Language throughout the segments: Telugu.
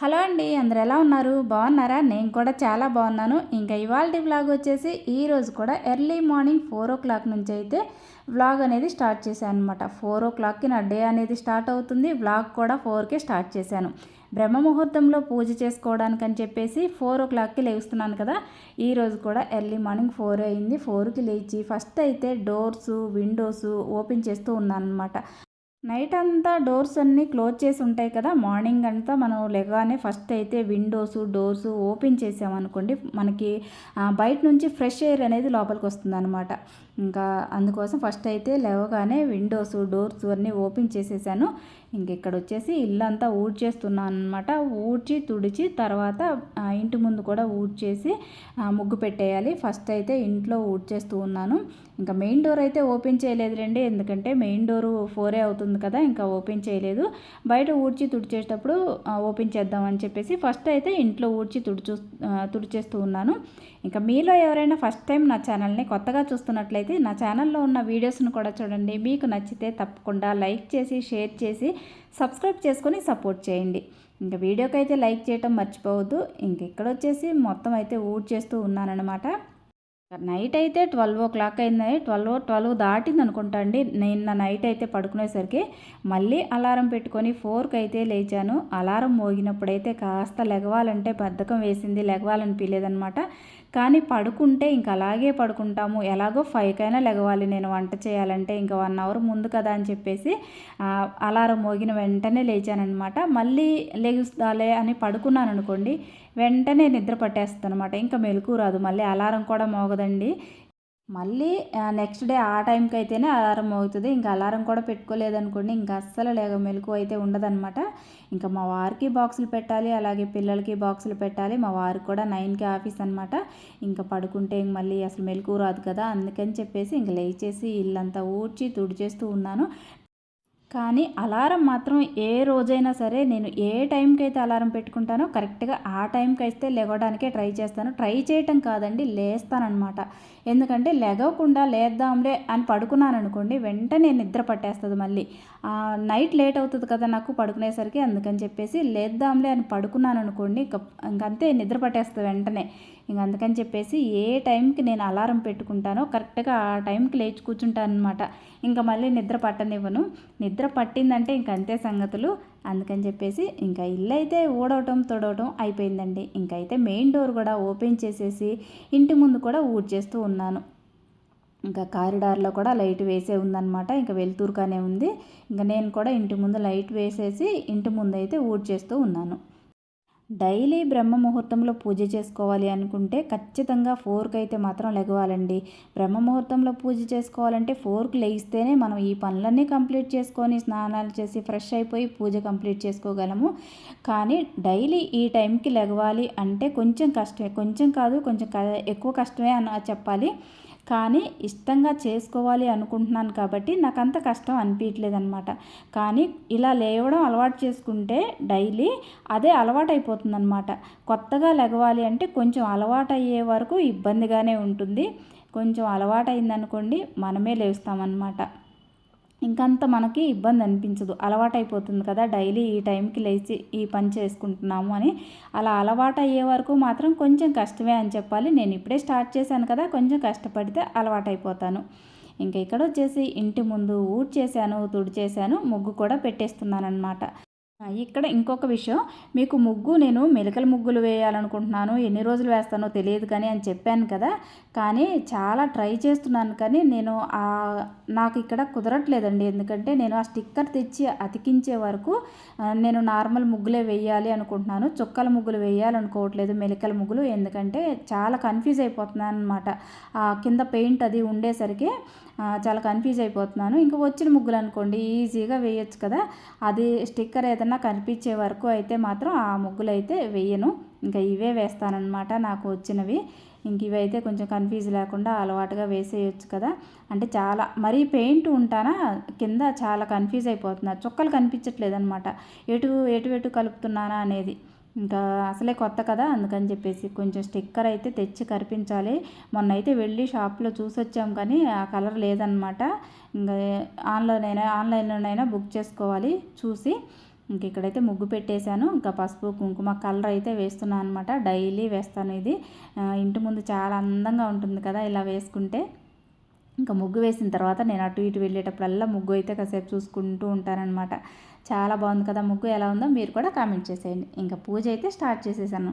హలో అండి అందరు ఎలా ఉన్నారు? బాగున్నారా? నేను కూడా చాలా బాగున్నాను. ఇంకా ఇవాళ వ్లాగ్ వచ్చేసి ఈరోజు కూడా early morning four o'clock నుంచి అయితే వ్లాగ్ అనేది స్టార్ట్ చేశాను అనమాట ఫోర్ ఓ క్లాక్కి నా డే అనేది స్టార్ట్ అవుతుంది. వ్లాగ్ కూడా ఫోర్కే స్టార్ట్ చేశాను. బ్రహ్మ ముహూర్తంలో పూజ చేసుకోవడానికి అని చెప్పేసి ఫోర్ ఓ క్లాక్కి లేస్తున్నాను కదా. ఈరోజు కూడా ఎర్లీ మార్నింగ్ ఫోర్ అయింది. ఫోర్కి లేచి ఫస్ట్ అయితే డోర్స్ విండోస్ ఓపెన్ చేస్తూ ఉన్నాను అనమాట నైట్ అంతా డోర్స్ అన్నీ క్లోజ్ చేసి ఉంటాయి కదా మార్నింగ్ అంతా మనం లేగానే ఫస్ట్ అయితే విండోస్ డోర్స్ ఓపెన్ చేసామనుకోండి మనకి బయట నుంచి ఫ్రెష్ ఎయిర్ అనేది లోపలికి వస్తుంది అనమాట ఇంకా అందుకోసం ఫస్ట్ అయితే లేవగానే విండోస్ డోర్స్ అన్నీ ఓపెన్ చేసేసాను. ఇంక ఇక్కడ వచ్చేసి ఇల్లంతా ఊడ్చేస్తున్నాను అనమాట ఊడ్చి తుడిచి తర్వాత ఇంటి ముందు కూడా ఊడ్చేసి ముగ్గు పెట్టేయాలి. ఫస్ట్ అయితే ఇంట్లో ఊడ్చేస్తూ ఉన్నాను. ఇంకా మెయిన్ డోర్ అయితే ఓపెన్ చేయలేదు రండి. ఎందుకంటే మెయిన్ డోర్ ఫోరే అవుతుంది కదా ఇంకా ఓపెన్ చేయలేదు. బయట ఊడ్చి తుడిచేటప్పుడు ఓపెన్ చేద్దామని చెప్పేసి ఫస్ట్ అయితే ఇంట్లో ఊడ్చి తుడిచూ తుడిచేస్తూ ఉన్నాను. ఇంకా మీలో ఎవరైనా ఫస్ట్ టైం నా ఛానల్ని కొత్తగా చూస్తున్నట్లయితే నా ఛానల్లో ఉన్న వీడియోస్ను కూడా చూడండి. మీకు నచ్చితే తప్పకుండా లైక్ చేసి షేర్ చేసి సబ్స్క్రైబ్ చేసుకొని సపోర్ట్ చేయండి. ఇంకా వీడియోకైతే లైక్ చేయటం మర్చిపోవద్దు. ఇంక ఇక్కడ వచ్చేసి మొత్తం అయితే ఊడ్ చేస్తూ ఉన్నానన్నమాట. నైట్ అయితే ట్వెల్వ్ ఓ క్లాక్ అయింది. ట్వెల్వ్ ట్వెల్వ్ దాటింది అనుకుంటా అండి. నిన్న నైట్ అయితే పడుకునేసరికి మళ్ళీ అలారం పెట్టుకొని ఫోర్కి అయితే లేచాను. అలారం మోగినప్పుడైతే కాస్త లెగవాలంటే బద్ధకం వేసింది లెగవాలనిపించలేదనమాట కానీ పడుకుంటే ఇంకా అలాగే పడుకుంటాము. ఎలాగో ఫైవ్కైనా లెగవాలి. నేను వంట చేయాలంటే ఇంకా వన్ అవర్ ముందు కదా అని చెప్పేసి అలారం మోగిన వెంటనే లేచానమాట మళ్ళీ లెగుస్తాలే అని పడుకున్నాను అనుకోండి వెంటనే నిద్ర పట్టేస్తుంది అనమాట ఇంకా మెలకు రాదు. మళ్ళీ అలారం కూడా మోగదండి. మళ్ళీ నెక్స్ట్ డే ఆ టైంకి అయితేనే అలారం మోగుతుంది. ఇంకా అలారం కూడా పెట్టుకోలేదనుకోండి ఇంకా అస్సలు లేక మెలకు అయితే ఉండదన్నమాట. ఇంకా మా వారికి బాక్సులు పెట్టాలి అలాగే పిల్లలకి బాక్సులు పెట్టాలి. మా వారికి కూడా నైన్కి ఆఫీస్ అనమాట ఇంకా పడుకుంటే మళ్ళీ అసలు మెలకు రాదు కదా అందుకని చెప్పేసి ఇంక లేచేసి ఇల్లంతా ఊడ్చి తుడిచేస్తూ ఉన్నాను. కానీ అలారం మాత్రం ఏ రోజైనా సరే నేను ఏ టైంకి అయితే అలారం పెట్టుకుంటానో కరెక్ట్గా ఆ టైంకి అయితే లెగవడానికే ట్రై చేస్తాను. ట్రై చేయటం కాదండి లేస్తానమాట ఎందుకంటే లెగవకుండా లేద్దాంలే అని పడుకున్నాను అనుకోండి వెంటనే నిద్ర పట్టేస్తుంది మళ్ళీ. నైట్ లేట్ అవుతుంది కదా నాకు పడుకునేసరికి అందుకని చెప్పేసి లేద్దాంలే అని పడుకున్నాను అనుకోండి ఇంకంతే నిద్ర పట్టేస్తుంది వెంటనే. ఇంక అందుకని చెప్పేసి ఏ టైంకి నేను అలారం పెట్టుకుంటానో కరెక్ట్గా ఆ టైంకి లేచి కూర్చుంటాను అనమాట ఇంకా మళ్ళీ నిద్ర పట్టనివ్వను. నిద్ర పట్టిందంటే ఇంక అంతే సంగతులు. అందుకని చెప్పేసి ఇంకా ఇల్లు అయితే ఊడవటం తొడవటం అయిపోయిందండి. ఇంకైతే మెయిన్ డోర్ కూడా ఓపెన్ చేసేసి ఇంటి ముందు కూడా ఊడ్చేస్తూ ఉన్నాను. ఇంకా కారిడార్లో కూడా లైట్ వేసే ఉందన్నమాట. ఇంకా వెలుతురుగానే ఉంది. ఇంకా నేను కూడా ఇంటి ముందు లైట్ వేసేసి ఇంటి ముందు అయితే ఊడ్చేస్తూ ఉన్నాను. డైలీ బ్రహ్మ ముహూర్తంలో పూజ చేసుకోవాలి అనుకుంటే ఖచ్చితంగా ఫోర్క్ అయితే మాత్రం లెగవాలండి. బ్రహ్మ ముహూర్తంలో పూజ చేసుకోవాలంటే ఫోర్క్ లేస్తేనే మనం ఈ పనులన్నీ కంప్లీట్ చేసుకొని స్నానాలు చేసి ఫ్రెష్ అయిపోయి పూజ కంప్లీట్ చేసుకోగలము. కానీ డైలీ ఈ టైంకి లెగవాలి అంటే కొంచెం కష్టమే. కొంచెం కాదు కొంచెం ఎక్కువ కష్టమే అని చెప్పాలి. కానీ ఇష్టంగా చేసుకోవాలి అనుకుంటున్నాను కాబట్టి నాకు అంత కష్టం అనిపించలేదు అనమాట కానీ ఇలా లేవడం అలవాటు చేసుకుంటే డైలీ అదే అలవాటు అయిపోతుందన్నమాట కొత్తగా లెగవాలి అంటే కొంచెం అలవాటు అయ్యే వరకు ఇబ్బందిగానే ఉంటుంది. కొంచెం అలవాటు అయిందనుకోండి మనమే లేస్తామన్నమాట. ఇంకంత మనకి ఇబ్బంది అనిపించదు. అలవాటైపోతుంది కదా డైలీ ఈ టైంకి లేచి ఈ పని చేసుకుంటున్నాము అని. అలా అలవాటు అయ్యే వరకు మాత్రం కొంచెం కష్టమే అని చెప్పాలి. నేను ఇప్పుడే స్టార్ట్ చేశాను కదా కొంచెం కష్టపడితే అలవాటైపోతాను. ఇంకా ఇక్కడ వచ్చేసి ఇంటి ముందు ఊడ్ చేశాను తుడిచేశాను ముగ్గు కూడా పెట్టేస్తున్నాను అనమాట ఇక్కడ ఇంకొక విషయం. మీకు ముగ్గు నేను మెలకల ముగ్గులు వేయాలనుకుంటున్నాను ఎన్ని రోజులు వేస్తానో తెలియదు కానీ అని చెప్పాను కదా. కానీ చాలా ట్రై చేస్తున్నాను కానీ నేను నాకు ఇక్కడ కుదరట్లేదండి. ఎందుకంటే నేను ఆ స్టిక్కర్ తెచ్చి అతికించే వరకు నేను నార్మల్ ముగ్గులే వేయాలి అనుకుంటున్నాను. చుక్కల ముగ్గులు వేయాలనుకోవట్లేదు మెలికల ముగ్గులు. ఎందుకంటే చాలా కన్ఫ్యూజ్ అయిపోతున్నాను అనమాట కింద పెయింట్ అది ఉండేసరికి చాలా కన్ఫ్యూజ్ అయిపోతున్నాను. ఇంకా వచ్చిన ముగ్గులు అనుకోండి ఈజీగా వేయచ్చు కదా. అది స్టిక్కర్ ఏదన్నా కనిపించే వరకు అయితే మాత్రం ఆ ముగ్గులు అయితే వేయను. ఇంకా ఇవే వేస్తానన్నమాట నాకు వచ్చినవి. ఇంక ఇవైతే కొంచెం కన్ఫ్యూజ్ లేకుండా అలవాటుగా వేసేయచ్చు కదా. అంటే చాలా మరీ పెయింట్ ఉంటానా కింద చాలా కన్ఫ్యూజ్ అయిపోతున్నా. చుక్కలు కనిపించట్లేదు అనమాట ఎటు ఎటు ఎటు కలుపుతున్నానా అనేది. ఇంకా అసలే కొత్త కదా అందుకని చెప్పేసి కొంచెం స్టిక్కర్ అయితే తెచ్చి కరిపించాలి. మొన్న అయితే వెళ్ళి షాప్లో చూసి వచ్చాం కానీ ఆ కలర్ లేదనమాట ఇంకా ఆన్లైన్ అయినా ఆన్లైన్లోనైనా బుక్ చేసుకోవాలి చూసి. ఇంక ఇక్కడైతే ముగ్గు పెట్టేశాను. ఇంకా పసుపు కుంకుమ కలర్ అయితే వేస్తున్నాను అనమాట డైలీ వేస్తాను ఇది. ఇంటి ముందు చాలా అందంగా ఉంటుంది కదా ఇలా వేసుకుంటే. ఇంకా ముగ్గు వేసిన తర్వాత నేను అటు ఇటు వెళ్ళేటప్పుడల్లా ముగ్గు అయితే కాసేపు చూసుకుంటూ ఉంటానన్నమాట. చాలా బాగుంది కదా ముగ్గు ఎలా ఉందో మీరు కూడా కామెంట్ చేసేయండి. ఇంకా పూజ అయితే స్టార్ట్ చేసేసాను.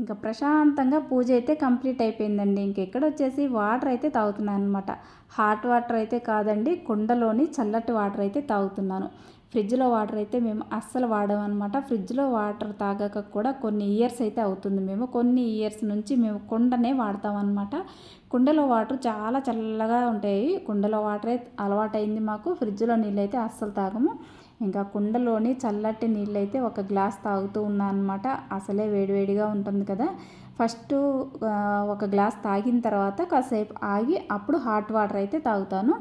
ఇంకా ప్రశాంతంగా పూజ అయితే కంప్లీట్ అయిపోయిందండి. ఇంకెక్కడ వచ్చేసి వాటర్ అయితే తాగుతున్నాను అనమాట హాట్ వాటర్ అయితే కాదండి కుండలోని చల్లటి వాటర్ అయితే తాగుతున్నాను. ఫ్రిడ్జ్లో వాటర్ అయితే మేము అస్సలు వాడామన్నమాట. ఫ్రిడ్జ్లో వాటర్ తాగాక కూడా కొన్ని ఇయర్స్ అయితే అవుతుంది. మేము కొన్ని ఇయర్స్ నుంచి మేము కుండనే వాడతామన్నమాట. కుండలో వాటర్ చాలా చల్లగా ఉంటాయి. కుండలో వాటరే అలవాటైంది మాకు. ఫ్రిడ్జ్లో నీళ్ళు అయితే అస్సలు తాగము. ఇంకా కుండలోని చల్లటి నీళ్ళైతే ఒక గ్లాస్ తాగుతూ ఉన్నాను అనమాట అసలే వేడివేడిగా ఉంటుంది కదా. ఫస్ట్ ఒక గ్లాస్ తాగిన తర్వాత కాసేపు ఆగి అప్పుడు హాట్ వాటర్ అయితే తాగుతాను.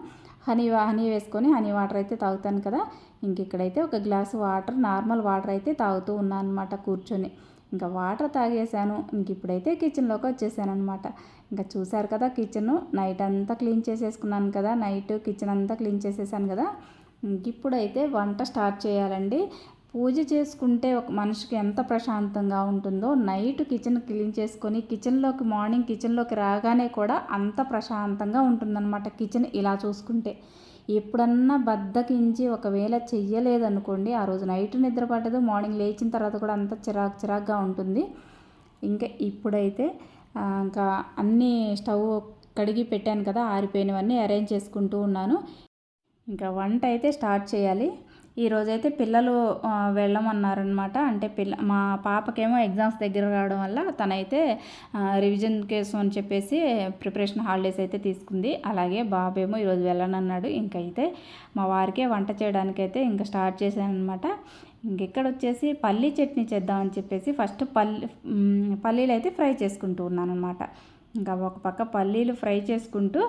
హనీ హనీ వేసుకొని హనీ వాటర్ అయితే తాగుతాను కదా. ఇంక ఇక్కడైతే ఒక గ్లాస్ వాటర్ నార్మల్ వాటర్ అయితే తాగుతూ ఉన్నాను అనమాట కూర్చొని. ఇంకా వాటర్ తాగేశాను. ఇంక ఇప్పుడైతే కిచెన్లోకి వచ్చేసాను అనమాట ఇంకా చూసారు కదా కిచెన్. నైట్ అంతా క్లీన్ చేసేసుకున్నాను కదా. నైట్ కిచెన్ అంతా క్లీన్ చేసేసాను కదా. ఇప్పుడైతే వంట స్టార్ట్ చేయాలండి. పూజ చేసుకుంటే ఒక మనిషికి ఎంత ప్రశాంతంగా ఉంటుందో నైట్ కిచెన్ క్లీన్ చేసుకొని కిచెన్లోకి మార్నింగ్ కిచెన్లోకి రాగానే కూడా అంత ప్రశాంతంగా ఉంటుందన్నమాట కిచెన్ ఇలా చూసుకుంటే. ఎప్పుడన్నా బద్దకించి ఒకవేళ చెయ్యలేదనుకోండి ఆ రోజు నైట్ నిద్ర పట్టదు మార్నింగ్ లేచిన తర్వాత కూడా అంత చిరాకు చిరాకుగా ఉంటుంది. ఇంకా ఇప్పుడైతే ఇంకా అన్నీ స్టవ్ కడిగి పెట్టాను కదా ఆరిపోయినవన్నీ అరేంజ్ చేసుకుంటూ ఉన్నాను. ఇంకా వంట అయితే స్టార్ట్ చేయాలి. ఈరోజైతే పిల్లలు వెళ్ళమన్నారనమాట అంటే పిల్ల మా పాపకేమో ఎగ్జామ్స్ దగ్గర రావడం వల్ల తనైతే రివిజన్ కేసు అని చెప్పేసి ప్రిపరేషన్ హాలిడేస్ అయితే తీసుకుంది. అలాగే బాబేమో ఈరోజు వెళ్ళనన్నాడు. ఇంకైతే మా వారికే వంట చేయడానికైతే ఇంకా స్టార్ట్ చేశాను అనమాట ఇంకెక్కడ వచ్చేసి పల్లీ చట్నీ చేద్దామని చెప్పేసి ఫస్ట్ పల్లి పల్లీలు అయితే ఫ్రై చేసుకుంటూ ఉన్నాను అనమాట ఇంకా ఒక పక్క పల్లీలు ఫ్రై చేసుకుంటూ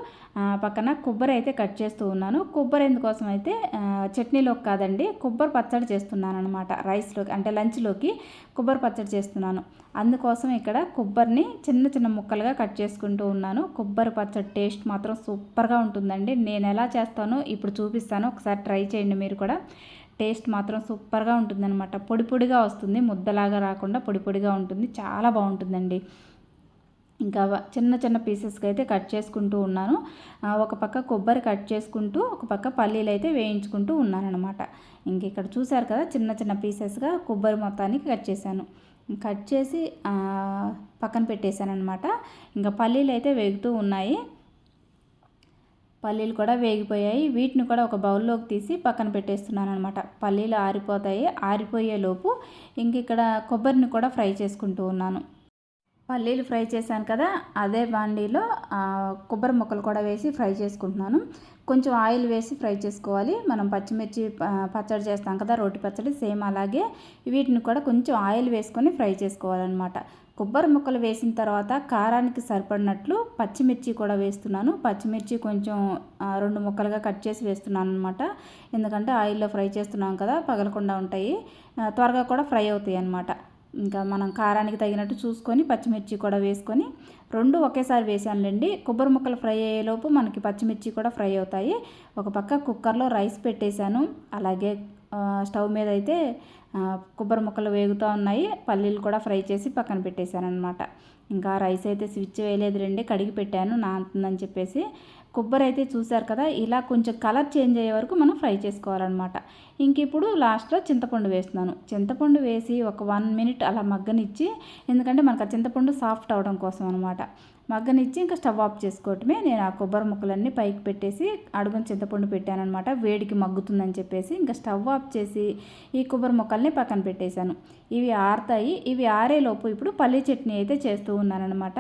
పక్కన కొబ్బరి అయితే కట్ చేస్తూ ఉన్నాను. కొబ్బరి ఎందుకోసం అయితే చట్నీలోకి కాదండి కొబ్బరి పచ్చడి చేస్తున్నాను అనమాట రైస్లోకి అంటే లంచ్లోకి కొబ్బరి పచ్చడి చేస్తున్నాను. అందుకోసం ఇక్కడ కొబ్బరిని చిన్న చిన్న ముక్కలుగా కట్ చేసుకుంటూ ఉన్నాను. కొబ్బరి పచ్చడి టేస్ట్ మాత్రం సూపర్గా ఉంటుందండి. నేను ఎలా చేస్తానో ఇప్పుడు చూపిస్తాను. ఒకసారి ట్రై చేయండి మీరు కూడా. టేస్ట్ మాత్రం సూపర్గా ఉంటుందన్నమాట. పొడి పొడిగా వస్తుంది. ముద్దలాగా రాకుండా పొడి పొడిగా ఉంటుంది. చాలా బాగుంటుందండి. ఇంకా చిన్న చిన్న పీసెస్కి అయితే కట్ చేసుకుంటూ ఉన్నాను. ఒక పక్క కొబ్బరి కట్ చేసుకుంటూ ఒక పక్క పల్లీలు అయితే వేయించుకుంటూ ఉన్నానమాట ఇంక ఇక్కడ చూసారు కదా చిన్న చిన్న పీసెస్గా కొబ్బరి మొత్తానికి కట్ చేశాను. కట్ చేసి పక్కన పెట్టేశాను అనమాట ఇంకా పల్లీలు అయితే వేగుతూ ఉన్నాయి. పల్లీలు కూడా వేగిపోయాయి. వీటిని కూడా ఒక బౌల్లోకి తీసి పక్కన పెట్టేస్తున్నాను అనమాట పల్లీలు ఆరిపోతాయి. ఆరిపోయేలోపు ఇంక ఇక్కడ కొబ్బరిని కూడా ఫ్రై చేసుకుంటూ ఉన్నాను. పల్లీలు ఫ్రై చేశాను కదా అదే బాండీలో కొబ్బరి ముక్కలు కూడా వేసి ఫ్రై చేసుకుంటున్నాను. కొంచెం ఆయిల్ వేసి ఫ్రై చేసుకోవాలి. మనం పచ్చిమిర్చి పచ్చడి చేస్తాం కదా రోటి పచ్చడి సేమ్ అలాగే. వీటిని కూడా కొంచెం ఆయిల్ వేసుకొని ఫ్రై చేసుకోవాలన్నమాట. కొబ్బరి ముక్కలు వేసిన తర్వాత కారానికి సరిపడినట్లు పచ్చిమిర్చి కూడా వేస్తున్నాను. పచ్చిమిర్చి కొంచెం రెండు ముక్కలుగా కట్ చేసి వేస్తున్నాను అనమాట ఎందుకంటే ఆయిల్లో ఫ్రై చేస్తున్నాం కదా పగలకుండా ఉంటాయి. త్వరగా కూడా ఫ్రై అవుతాయి అన్నమాట ఇంకా మనం కారానికి తగినట్టు చూసుకొని పచ్చిమిర్చి కూడా వేసుకొని రెండు ఒకేసారి వేసానులేండి. కొబ్బరి ముక్కలు ఫ్రై అయ్యేలోపు మనకి పచ్చిమిర్చి కూడా ఫ్రై అవుతాయి. ఒక పక్క కుక్కర్లో రైస్ పెట్టేశాను. అలాగే స్టవ్ మీద అయితే కొబ్బరి ముక్కలు వేగుతూ ఉన్నాయి. పల్లీలు కూడా ఫ్రై చేసి పక్కన పెట్టేశాను అనమాట ఇంకా రైస్ అయితే స్విచ్ వేయలేదు రండి కడిగి పెట్టాను. నాంతుందని చెప్పేసి కొబ్బరి అయితే చూసారు కదా ఇలా కొంచెం కలర్ చేంజ్ అయ్యే వరకు మనం ఫ్రై చేసుకోవాలన్నమాట. ఇంక ఇప్పుడు లాస్ట్లో చింతపండు వేస్తున్నాను. చింతపండు వేసి ఒక వన్ మినిట్ అలా మగ్గనిచ్చి ఎందుకంటే మనకు ఆ చింతపండు సాఫ్ట్ అవడం కోసం అనమాట మగ్గనిచ్చి ఇంకా స్టవ్ ఆఫ్ చేసుకోవటమే నేను ఆ కొబ్బరి ముక్కలన్నీ పైకి పెట్టేసి అడుగున చింతపండు పెట్టానమాట వేడికి మగ్గుతుందని చెప్పేసి ఇంకా స్టవ్ ఆఫ్ చేసి ఈ కొబ్బరి ముక్కల్ని పక్కన పెట్టేశాను. ఇవి ఆరుతాయి. ఇవి ఆరేలోపు ఇప్పుడు పల్లీ చట్నీ అయితే చేస్తూ ఉన్నానమాట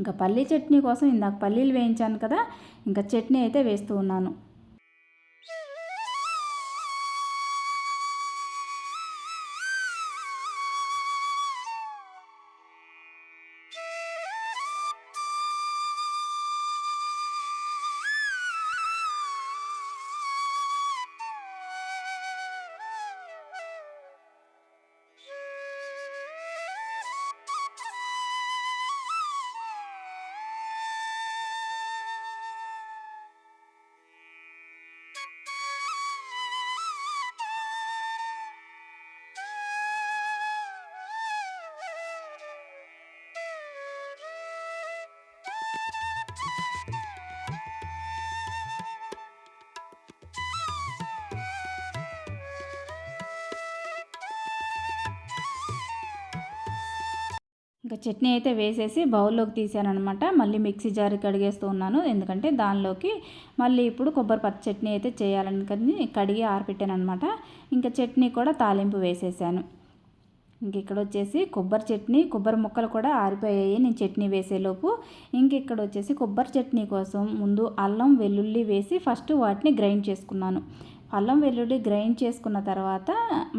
ఇంకా పల్లీ చట్నీ కోసం ఇందాక పల్లీలు వేయించాను కదా ఇంకా చట్నీ అయితే వేస్తూ ఉన్నాను. ఇంకా చట్నీ అయితే వేసేసి బౌల్లోకి తీసాను అనమాట మళ్ళీ మిక్సీ జార్ కడిగేస్తూ ఉన్నాను. ఎందుకంటే దానిలోకి మళ్ళీ ఇప్పుడు కొబ్బరి పచ్చ చట్నీ అయితే చేయాలని కానీ కడిగి ఆరిపెట్టాను అనమాట ఇంకా చట్నీ కూడా తాలింపు వేసేసాను. ఇంక ఇక్కడ వచ్చేసి కొబ్బరి చట్నీ కొబ్బరి ముక్కలు కూడా ఆరిపోయాయి. నేను చట్నీ వేసేలోపు ఇంక ఇక్కడ వచ్చేసి కొబ్బరి చట్నీ కోసం ముందు అల్లం వెల్లుల్లి వేసి ఫస్ట్ వాటిని గ్రైండ్ చేసుకున్నాను. అల్లం వెల్లుల్లి గ్రైండ్ చేసుకున్న తర్వాత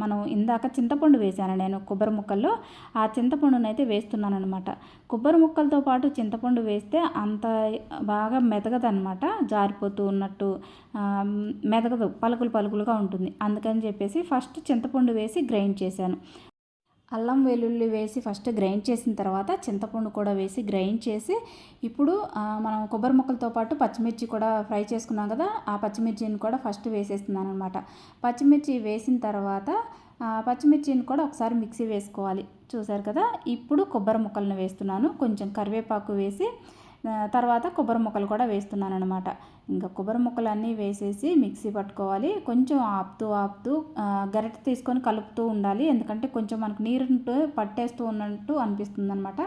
మనం ఇందాక చింతపండు వేసాను నేను కొబ్బరి ముక్కల్లో. ఆ చింతపండునైతే అయితే వేస్తున్నాను అనమాట కొబ్బరి ముక్కలతో పాటు చింతపండు వేస్తే అంత బాగా మెదగదనమాట జారిపోతూ ఉన్నట్టు మెదగదు పలుకులు పలుకులుగా ఉంటుంది. అందుకని చెప్పేసి ఫస్ట్ చింతపండు వేసి గ్రైండ్ చేశాను. అల్లం వెల్లుల్లి వేసి ఫస్ట్ గ్రైండ్ చేసిన తర్వాత చింతపండు కూడా వేసి గ్రైండ్ చేసి ఇప్పుడు మనం కొబ్బరి ముక్కలతో పాటు పచ్చిమిర్చి కూడా ఫ్రై చేసుకున్నాం కదా ఆ పచ్చిమిర్చిని కూడా ఫస్ట్ వేసేస్తున్నాను అనమాట పచ్చిమిర్చి వేసిన తర్వాత పచ్చిమిర్చిని కూడా ఒకసారి మిక్సీ వేసుకోవాలి. చూసారు కదా ఇప్పుడు కొబ్బరి ముక్కలను వేస్తున్నాను. కొంచెం కరివేపాకు వేసి తర్వాత కొబ్బరి ముక్కలు కూడా వేస్తున్నాను అనమాట ఇంకా కొబ్బరి ముక్కలు అన్నీ వేసేసి మిక్సీ పట్టుకోవాలి. కొంచెం ఆపుతూ ఆపుతూ గరిట తీసుకొని కలుపుతూ ఉండాలి. ఎందుకంటే కొంచెం మనకు నీరు పట్టేస్తూ ఉన్నట్టు అనిపిస్తుంది అనమాట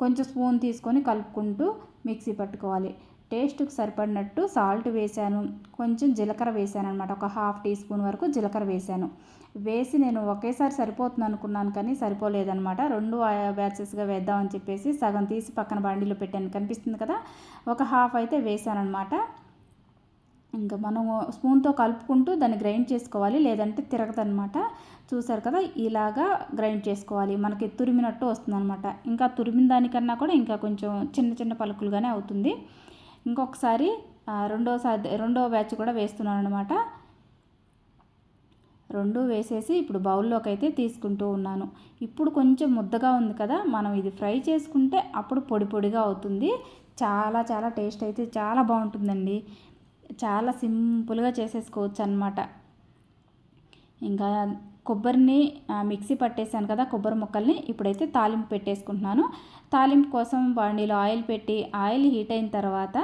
కొంచెం స్పూన్ తీసుకొని కలుపుకుంటూ మిక్సీ పట్టుకోవాలి. టేస్ట్కి సరిపడినట్టు సాల్ట్ వేసాను. కొంచెం జీలకర్ర వేసాను అనమాట ఒక హాఫ్ టీ స్పూన్ వరకు జీలకర్ర వేసాను. వేసి నేను ఒకేసారి సరిపోతుంది అనుకున్నాను కానీ సరిపోలేదనమాట రెండు బ్యాచెస్గా వేద్దామని చెప్పేసి సగం తీసి పక్కన బండిలో పెట్టాను. కనిపిస్తుంది కదా? ఒక హాఫ్ అయితే వేసానమాట ఇంకా మనం స్పూన్తో కలుపుకుంటూ దాన్ని గ్రైండ్ చేసుకోవాలి లేదంటే తిరగదనమాట చూసారు కదా ఇలాగా గ్రైండ్ చేసుకోవాలి. మనకి తురిమినట్టు వస్తుందన్నమాట. ఇంకా తురిమిన దానికన్నా కూడా ఇంకా కొంచెం చిన్న చిన్న పలుకులుగానే అవుతుంది. ఇంకొకసారి రెండోసారి రెండో బ్యాచ్ కూడా వేస్తున్నాను అనమాట రెండు వేసేసి ఇప్పుడు బౌల్లోకి అయితే తీసుకుంటూ ఉన్నాను. ఇప్పుడు కొంచెం ముద్దగా ఉంది కదా మనం ఇది ఫ్రై చేసుకుంటే అప్పుడు పొడి పొడిగా అవుతుంది. చాలా చాలా టేస్ట్ అయితే చాలా బాగుంటుందండి. చాలా సింపుల్గా చేసేసుకోవచ్చు అనమాట ఇంకా కొబ్బరిని మిక్సీ పట్టేశాను కదా కొబ్బరి ముక్కల్ని ఇప్పుడైతే తాలింపు పెట్టేసుకుంటున్నాను. తాలింపు కోసం బండిలో ఆయిల్ పెట్టి ఆయిల్ హీట్ అయిన తర్వాత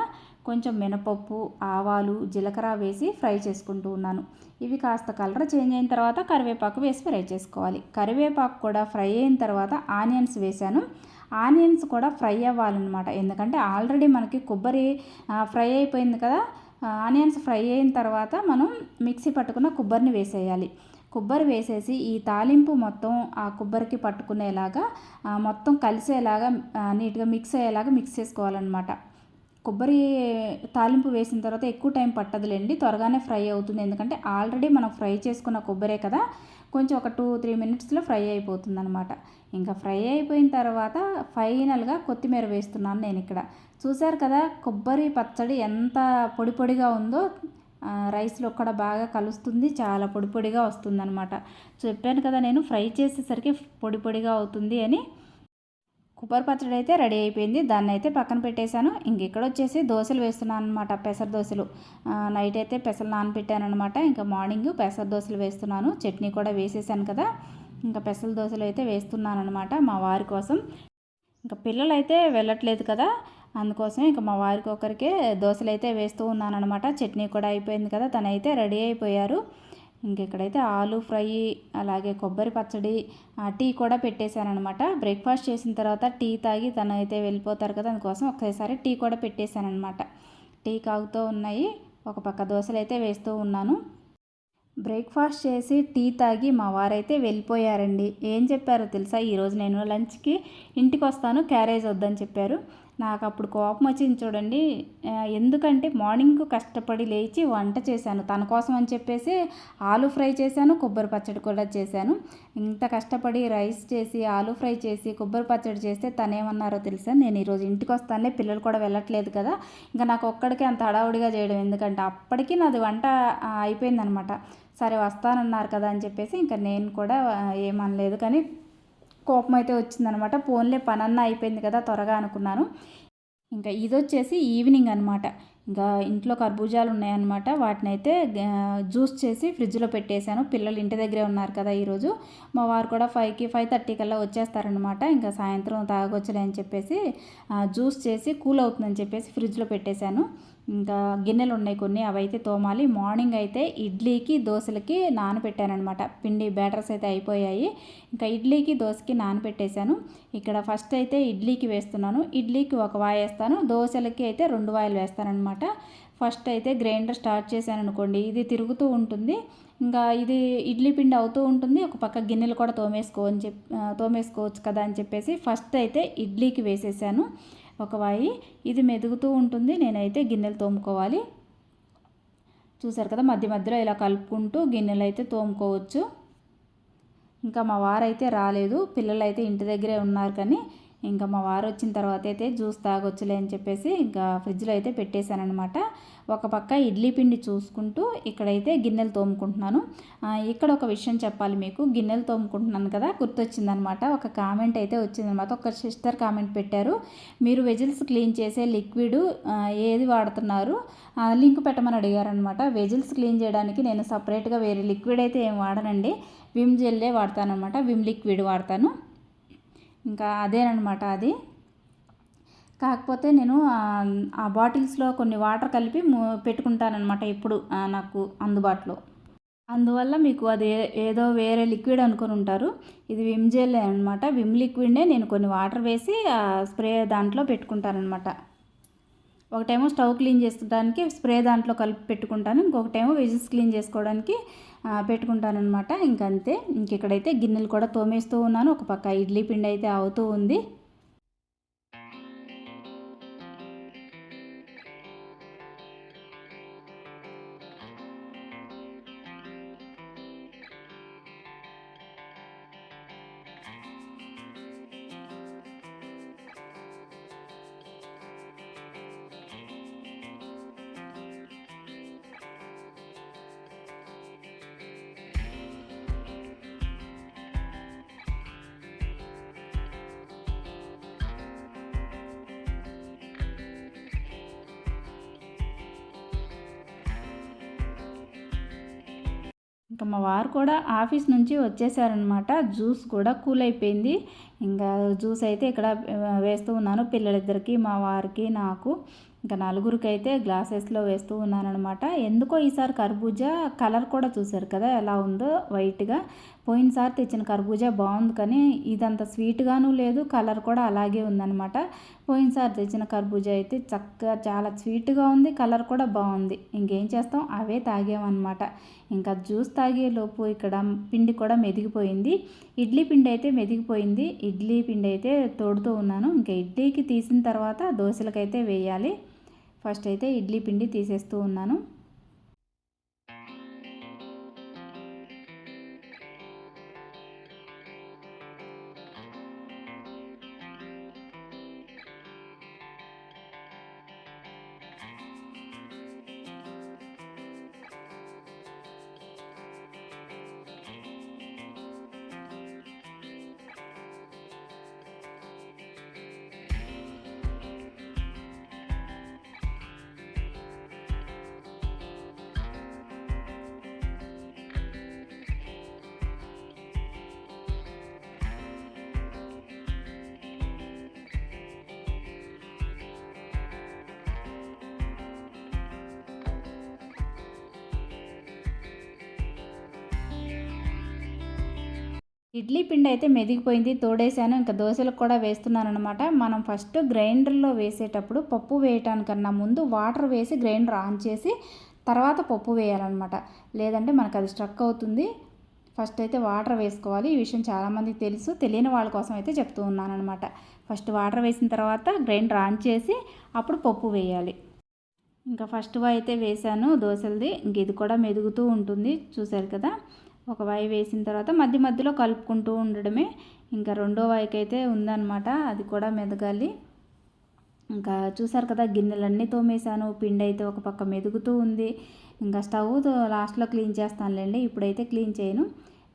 కొంచెం మినపప్పు ఆవాలు జీలకర్ర వేసి ఫ్రై చేసుకుంటూ ఉన్నాను. ఇవి కాస్త కలర్ చేంజ్ అయిన తర్వాత కరివేపాకు వేసి ఫ్రై చేసుకోవాలి. కరివేపాకు కూడా ఫ్రై అయిన తర్వాత ఆనియన్స్ వేశాను. ఆనియన్స్ కూడా ఫ్రై అవ్వాలన్నమాట. ఎందుకంటే ఆల్రెడీ మనకి కొబ్బరి ఫ్రై అయిపోయింది కదా ఆనియన్స్ ఫ్రై అయిన తర్వాత మనం మిక్సీ పట్టుకున్న కొబ్బరిని వేసేయాలి. కొబ్బరి వేసేసి ఈ తాలింపు మొత్తం ఆ కొబ్బరికి పట్టుకునేలాగా మొత్తం కలిసేలాగా నీట్గా మిక్స్ అయ్యేలాగా మిక్స్ చేసుకోవాలన్నమాట. కొబ్బరి తాలింపు వేసిన తర్వాత ఎక్కువ టైం పట్టదులేండి త్వరగానే ఫ్రై అవుతుంది. ఎందుకంటే ఆల్రెడీ మనం ఫ్రై చేసుకున్న కొబ్బరే కదా కొంచెం ఒక టూ త్రీ మినిట్స్లో ఫ్రై అయిపోతుంది అనమాట ఇంకా ఫ్రై అయిపోయిన తర్వాత ఫైనల్గా కొత్తిమీర వేస్తున్నాను నేను ఇక్కడ. చూశారు కదా కొబ్బరి పచ్చడి ఎంత పొడి పొడిగా ఉందో రైస్లో కూడా బాగా కలుస్తుంది చాలా పొడి పొడిగా వస్తుంది అనమాట చెప్పాను కదా నేను ఫ్రై చేసేసరికి పొడి పొడిగా అవుతుంది అని కొబ్బరి పచ్చడి అయితే రెడీ అయిపోయింది. దాన్ని అయితే పక్కన పెట్టేశాను. ఇంక ఇక్కడ వచ్చేసి దోశలు వేస్తున్నాను అనమాట పెసర దోశలు. నైట్ అయితే పెసలు నానబెట్టాను అనమాట ఇంకా మార్నింగ్ పెసర దోశలు వేస్తున్నాను. చట్నీ కూడా వేసేసాను కదా. ఇంకా పెసల దోశలు అయితే వేస్తున్నాను అనమాట మా వారి కోసం. ఇంకా పిల్లలు అయితే వెళ్ళట్లేదు కదా. అందుకోసం ఇంకా మా వారికి ఒకరికే దోశలు అయితే వేస్తూ ఉన్నాను అనమాట చట్నీ కూడా అయిపోయింది కదా. తనైతే రెడీ అయిపోయారు. ఇంకెక్కడైతే ఆలు ఫ్రై అలాగే కొబ్బరి పచ్చడి టీ కూడా పెట్టేశానమాట బ్రేక్ఫాస్ట్ చేసిన తర్వాత టీ తాగి తను అయితే వెళ్ళిపోతారు కదా అందుకోసం ఒకేసారి టీ కూడా పెట్టేశానమాట టీ కాగుతూ ఉన్నాయి ఒక పక్క దోశలు అయితే వేస్తూ ఉన్నాను. బ్రేక్ఫాస్ట్ చేసి టీ తాగి మా వారైతే వెళ్ళిపోయారండి. ఏం చెప్పారో తెలుసా? ఈరోజు నేను లంచ్కి ఇంటికి వస్తాను క్యారేజ్ వద్దని చెప్పారు. నాకు అప్పుడు కోపం వచ్చింది చూడండి ఎందుకంటే మార్నింగ్ కష్టపడి లేచి వంట చేశాను. తన కోసం అని చెప్పేసి ఆలు ఫ్రై చేశాను కొబ్బరి పచ్చడి కూడా చేశాను. ఇంత కష్టపడి రైస్ చేసి ఆలు ఫ్రై చేసి కొబ్బరి పచ్చడి చేస్తే తనేమన్నారో తెలుసా? నేను ఈరోజు ఇంటికి వస్తానే పిల్లలు కూడా వెళ్ళట్లేదు కదా. ఇంకా నాకు ఒక్కడికి అంత హడావుడిగా చేయడం ఎందుకంటే అప్పటికి నాది వంట అయిపోయిందనమాట. సరే వస్తానన్నారు కదా అని చెప్పేసి ఇంకా నేను కూడా ఏమనలేదు. కానీ కోపం అయితే వచ్చిందనమాట. ఫోన్లే పనన్నా అయిపోయింది కదా త్వరగా అనుకున్నాను. ఇంకా ఇది వచ్చేసి ఈవినింగ్ అనమాట. ఇంకా ఇంట్లో కర్బూజాలు ఉన్నాయన్నమాట. వాటిని అయితే జ్యూస్ చేసి ఫ్రిడ్జ్లో పెట్టేశాను. పిల్లలు ఇంటి దగ్గరే ఉన్నారు కదా ఈరోజు. మా వారు కూడా ఫైవ్కి ఫైవ్ థర్టీ కల్లా వచ్చేస్తారనమాట ఇంకా సాయంత్రం తాగొచ్చులే అని చెప్పేసి జ్యూస్ చేసి కూల్ అవుతుందని చెప్పేసి ఫ్రిడ్జ్లో పెట్టేశాను. ఇంకా గిన్నెలు ఉన్నాయి కొన్ని అవైతే తోమాలి. మార్నింగ్ అయితే ఇడ్లీకి దోశలకి నానబెట్టానమాట పిండి బ్యాటర్స్ అయితే అయిపోయాయి. ఇంకా ఇడ్లీకి దోశకి నానబెట్టేశాను. ఇక్కడ ఫస్ట్ అయితే ఇడ్లీకి వేస్తున్నాను. ఇడ్లీకి ఒక వాయి వేస్తాను. దోశలకి అయితే రెండు వాయిలు వేస్తానమాట ఫస్ట్ అయితే గ్రైండర్ స్టార్ట్ చేశాను అనుకోండి ఇది తిరుగుతూ ఉంటుంది. ఇంకా ఇది ఇడ్లీ పిండి అవుతూ ఉంటుంది. ఒక పక్క గిన్నెలు కూడా తోమేసుకో అని చెప్ తోమేసుకోవచ్చు కదా అని చెప్పేసి ఫస్ట్ అయితే ఇడ్లీకి వేసేసాను. ఒక వాయి. ఇది మెదుగుతూ ఉంటుంది. నేనైతే గిన్నెలు తోముకోవాలి. చూసారు కదా మధ్య మధ్యలో ఇలా కలుపుకుంటూ గిన్నెలు అయితే తోముకోవచ్చు. ఇంకా మా వారైతే రాలేదు. పిల్లలు అయితే ఇంటి దగ్గరే ఉన్నారు కానీ ఇంకా మా వారు వచ్చిన తర్వాత అయితే జ్యూస్ తాగొచ్చులే అని చెప్పేసి ఇంకా ఫ్రిడ్జ్లో అయితే పెట్టేశానమాట ఒక పక్క ఇడ్లీ పిండి చూసుకుంటూ ఇక్కడైతే గిన్నెలు తోముకుంటున్నాను. ఇక్కడ ఒక విషయం చెప్పాలి మీకు. గిన్నెలు తోముకుంటున్నాను కదా గుర్తొచ్చిందనమాట ఒక కామెంట్ అయితే వచ్చిందనమాట ఒక సిస్టర్ కామెంట్ పెట్టారు. మీరు వెజిల్స్ క్లీన్ చేసే లిక్విడ్ ఏది వాడుతున్నారు? లింక్ పెట్టమని అడిగారనమాట వెజిల్స్ క్లీన్ చేయడానికి నేను సపరేట్గా వేరే లిక్విడ్ అయితే ఏం వాడనండి. విమ్ జెల్లే వాడతానమాట విమ్ లిక్విడ్ వాడతాను. ఇంకా అదేనమాట అది. కాకపోతే నేను ఆ బాటిల్స్లో కొన్ని వాటర్ కలిపి పెట్టుకుంటానమాట ఎప్పుడు నాకు అందుబాటులో. అందువల్ల మీకు అది ఏదో వేరే లిక్విడ్ అనుకుని ఉంటారు. ఇది విమ్ జెల్ అనమాట విమ్ లిక్విడ్నే నేను కొన్ని వాటర్ వేసి స్ప్రే దాంట్లో పెట్టుకుంటానమాట ఒకటేమో స్టవ్ క్లీన్ చేసుకోవడానికి స్ప్రే దాంట్లో కలిపి పెట్టుకుంటాను. ఇంకొకటేమో వెజిల్స్ క్లీన్ చేసుకోవడానికి పెట్టుకుంటానమాట ఇంకంతే. ఇంక ఇక్కడైతే గిన్నెలు కూడా తోమేస్తూ ఉన్నాను. ఒక పక్క ఇడ్లీ పిండి అయితే అవుతూ ఉంది. ఇంకా మా వారు కూడా ఆఫీస్ నుంచి వచ్చేసారనమాట జ్యూస్ కూడా కూల్ అయిపోయింది. ఇంకా జ్యూస్ అయితే ఇక్కడ వేస్తూ ఉన్నాను పిల్లలిద్దరికి మా వారికి నాకు. ఇంకా నలుగురికి అయితే గ్లాసెస్లో వేస్తూ ఉన్నానమాట ఎందుకో ఈసారి కర్బూజా కలర్ కూడా చూసారు కదా ఎలా ఉందో వైట్గా. పోయినసారి తెచ్చిన కర్బూజా బాగుంది కానీ ఇదంత స్వీట్గాను లేదు కలర్ కూడా అలాగే ఉందనమాట పోయినసారి తెచ్చిన కర్బూజా అయితే చక్కగా చాలా స్వీట్గా ఉంది కలర్ కూడా బాగుంది. ఇంకేం చేస్తాం అవే తాగామన్నమాట. ఇంకా జ్యూస్ తాగేలోపు ఇక్కడ పిండి కూడా మెదిగిపోయింది. ఇడ్లీ పిండి అయితే మెదిగిపోయింది. ఇడ్లీ పిండి అయితే తోడుతూ ఉన్నాను. ఇంకా ఇడ్లీకి తీసిన తర్వాత దోశలకైతే వేయాలి. ఫస్ట్ అయితే ఇడ్లీ పిండి తీసేస్తూ ఉన్నాను. ఇడ్లీ పిండి అయితే మెదిగిపోయింది తోడేసాను ఇంకా దోశలకు కూడా వేస్తున్నాను అనమాట మనం ఫస్ట్ గ్రైండర్లో వేసేటప్పుడు పప్పు వేయటానికన్నా ముందు వాటర్ వేసి గ్రైండర్ ఆన్ చేసి తర్వాత పప్పు వేయాలన్నమాట. లేదంటే మనకు అది స్ట్రక్ అవుతుంది. ఫస్ట్ అయితే వాటర్ వేసుకోవాలి. ఈ విషయం చాలామందికి తెలుసు. తెలియని వాళ్ళ కోసం అయితే చెప్తూ ఉన్నాను అనమాట ఫస్ట్ వాటర్ వేసిన తర్వాత గ్రైండర్ ఆన్ చేసి అప్పుడు పప్పు వేయాలి. ఇంకా ఫస్ట్ అయితే వేసాను దోశలది. ఇంక ఇది కూడా మెదుగుతూ ఉంటుంది. చూశారు కదా? ఒక వాయి వేసిన తర్వాత మధ్య మధ్యలో కలుపుకుంటూ ఉండడమే ఇంకా రెండో వాయికి అయితే ఉందన్నమాట అది కూడా మెదగాలి. ఇంకా చూసారు కదా గిన్నెలన్నీ తోమేశాను పిండి అయితే ఒక పక్క మెదుగుతూ ఉంది. ఇంకా స్టవ్ లాస్ట్లో క్లీన్ చేస్తానులేండి ఇప్పుడైతే క్లీన్ చేయను.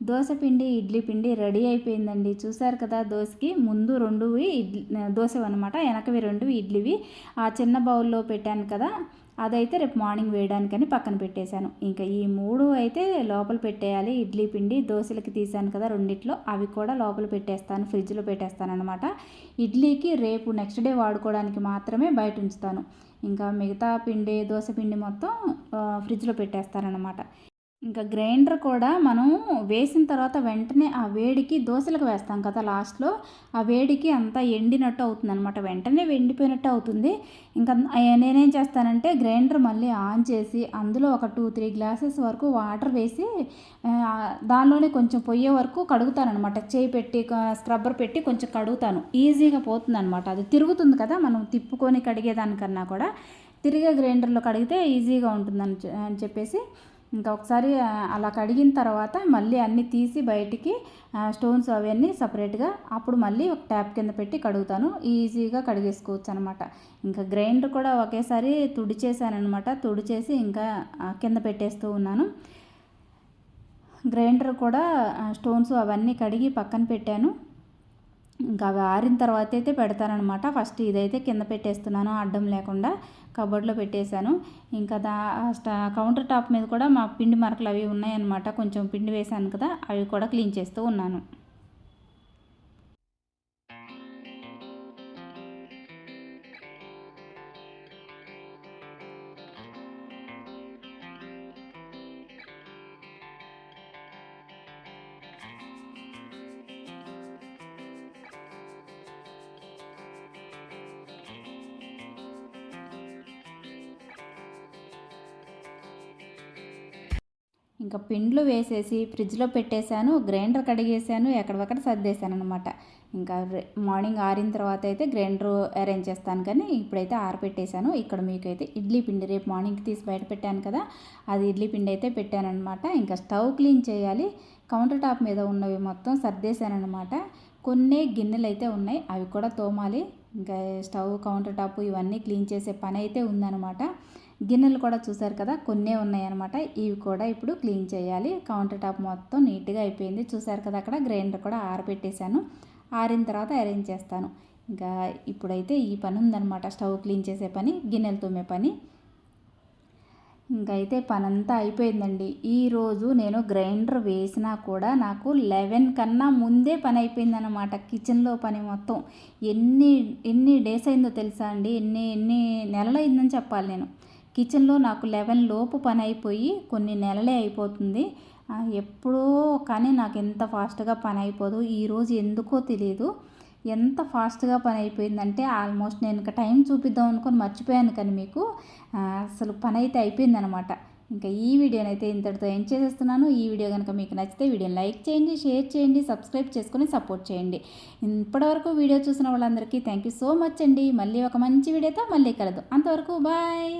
దోశ పిండి ఇడ్లీ పిండి రెడీ అయిపోయిందండి. చూసారు కదా దోశకి ముందు రెండువి ఇడ్లీ దోశ అనమాట వెనకవి రెండువి ఇడ్లీవి. ఆ చిన్న బౌల్లో పెట్టాను కదా అదైతే రేపు మార్నింగ్ వేయడానికని పక్కన పెట్టేశాను. ఇంకా ఈ మూడు అయితే లోపల పెట్టేయాలి. ఇడ్లీ పిండి దోశలకి తీసాను కదా రెండిట్లో. అవి కూడా లోపల పెట్టేస్తాను ఫ్రిడ్జ్లో పెట్టేస్తాను అనమాట ఇడ్లీకి రేపు నెక్స్ట్ డే వాడుకోవడానికి మాత్రమే బయట ఉంచుతాను. ఇంకా మిగతా పిండి దోశ పిండి మొత్తం ఫ్రిడ్జ్లో పెట్టేస్తానమాట ఇంకా గ్రైండర్ కూడా మనం వేసిన తర్వాత వెంటనే ఆ వేడికి దోశలకు వేస్తాం కదా లాస్ట్లో. ఆ వేడికి అంతా ఎండినట్టు అవుతుంది అనమాట వెంటనే ఎండిపోయినట్టు అవుతుంది. ఇంకా నేనేం చేస్తానంటే గ్రైండర్ మళ్ళీ ఆన్ చేసి అందులో ఒక టూ త్రీ గ్లాసెస్ వరకు వాటర్ వేసి దానిలోనే కొంచెం పొయ్యే వరకు కడుగుతానమాట చేయి పెట్టి స్క్రబ్బర్ పెట్టి కొంచెం కడుగుతాను. ఈజీగా పోతుంది అనమాట అది తిరుగుతుంది కదా మనం తిప్పుకొని కడిగేదానికన్నా కూడా. తిరిగే గ్రైండర్లో కడిగితే ఈజీగా ఉంటుందని అని చెప్పేసి ఇంకా ఒకసారి అలా కడిగిన తర్వాత మళ్ళీ అన్నీ తీసి బయటికి స్టోన్స్ అవన్నీ సపరేట్గా అప్పుడు మళ్ళీ ఒక ట్యాప్ కింద పెట్టి కడుగుతాను. ఈజీగా కడిగేసుకోవచ్చు అనమాట ఇంకా గ్రైండర్ కూడా ఒకేసారి తుడిచేసానమాట తుడిచేసి ఇంకా కింద పెట్టేస్తూ ఉన్నాను. గ్రైండర్ కూడా స్టోన్స్ అవన్నీ కడిగి పక్కన పెట్టాను. ఇంకా అవి ఆరిన తర్వాత అయితే పెడతానమాట ఫస్ట్ ఇదైతే కింద పెట్టేస్తున్నాను అడ్డం లేకుండా కబోర్డ్లో పెట్టేశాను. ఇంకా దా కౌంటర్ టాప్ మీద కూడా మా పిండి మరకలు అవి ఉన్నాయన్నమాట. కొంచెం పిండి వేశాను కదా అవి కూడా క్లీన్ చేస్తూ ఉన్నాను. ఇంకా పిండ్లు వేసేసి ఫ్రిడ్జ్లో పెట్టేశాను గ్రైండర్ కడిగేసాను ఎక్కడొక్కడ సర్దేశాను అనమాట ఇంకా మార్నింగ్ ఆరిన తర్వాత అయితే గ్రైండర్ అరేంజ్ చేస్తాను కానీ ఇప్పుడైతే ఆరపెట్టేశాను. ఇక్కడ మీకు అయితే ఇడ్లీ పిండి రేపు మార్నింగ్ తీసి బయట పెట్టాను కదా అది ఇడ్లీ పిండి అయితే పెట్టానమాట ఇంకా స్టవ్ క్లీన్ చేయాలి. కౌంటర్ టాప్ మీద ఉన్నవి మొత్తం సర్దేశానమాట కొన్ని గిన్నెలు అయితే ఉన్నాయి అవి కూడా తోమాలి. ఇంకా స్టవ్ కౌంటర్ టాప్ ఇవన్నీ క్లీన్ చేసే పని అయితే ఉందన్నమాట. గిన్నెలు కూడా చూసారు కదా కొన్నే ఉన్నాయన్నమాట. ఇవి కూడా ఇప్పుడు క్లీన్ చేయాలి. కౌంటర్ టాప్ మొత్తం నీట్గా అయిపోయింది. చూసారు కదా అక్కడ గ్రైండర్ కూడా ఆరబెట్టేశాను ఆరిన తర్వాత అరేంజ్ చేస్తాను. ఇంకా ఇప్పుడైతే ఈ పని ఉందన్నమాట. స్టవ్ క్లీన్ చేసే పని గిన్నెలు తోమే పని. ఇంకైతే పనంతా అయిపోయిందండి. ఈరోజు నేను గ్రైండర్ వేసినా కూడా నాకు లెవెన్ కన్నా ముందే పని అయిపోయిందన్నమాట. కిచెన్లో పని మొత్తం. ఎన్ని ఎన్ని డేస్ అయిందో తెలుసా అండి? ఎన్ని ఎన్ని నెలలు అయిందని చెప్పాలి నేను. కిచెన్లో నాకు లెవెన్ లోపు పని అయిపోయి కొన్ని నెలలే అయిపోతుంది. ఎప్పుడో కానీ నాకు ఎంత ఫాస్ట్గా పని అయిపోదు ఈరోజు ఎందుకో తెలియదు ఎంత ఫాస్ట్గా పని అయిపోయిందంటే ఆల్మోస్ట్ నేను ఇంకా టైం చూపిద్దాం అనుకొని మర్చిపోయాను కానీ మీకు అసలు పని అయితే అయిపోయిందనమాట. ఇంకా ఈ వీడియోనైతే ఇంతటితో ఏం చేసేస్తున్నాను. ఈ వీడియో కనుక మీకు నచ్చితే వీడియోని లైక్ చేయండి షేర్ చేయండి సబ్స్క్రైబ్ చేసుకొని సపోర్ట్ చేయండి. ఇప్పటివరకు వీడియో చూసిన వాళ్ళందరికీ థ్యాంక్ యూ సో మచ్ అండి. మళ్ళీ ఒక మంచి వీడియోతో మళ్ళీ కలదు అంతవరకు బాయ్.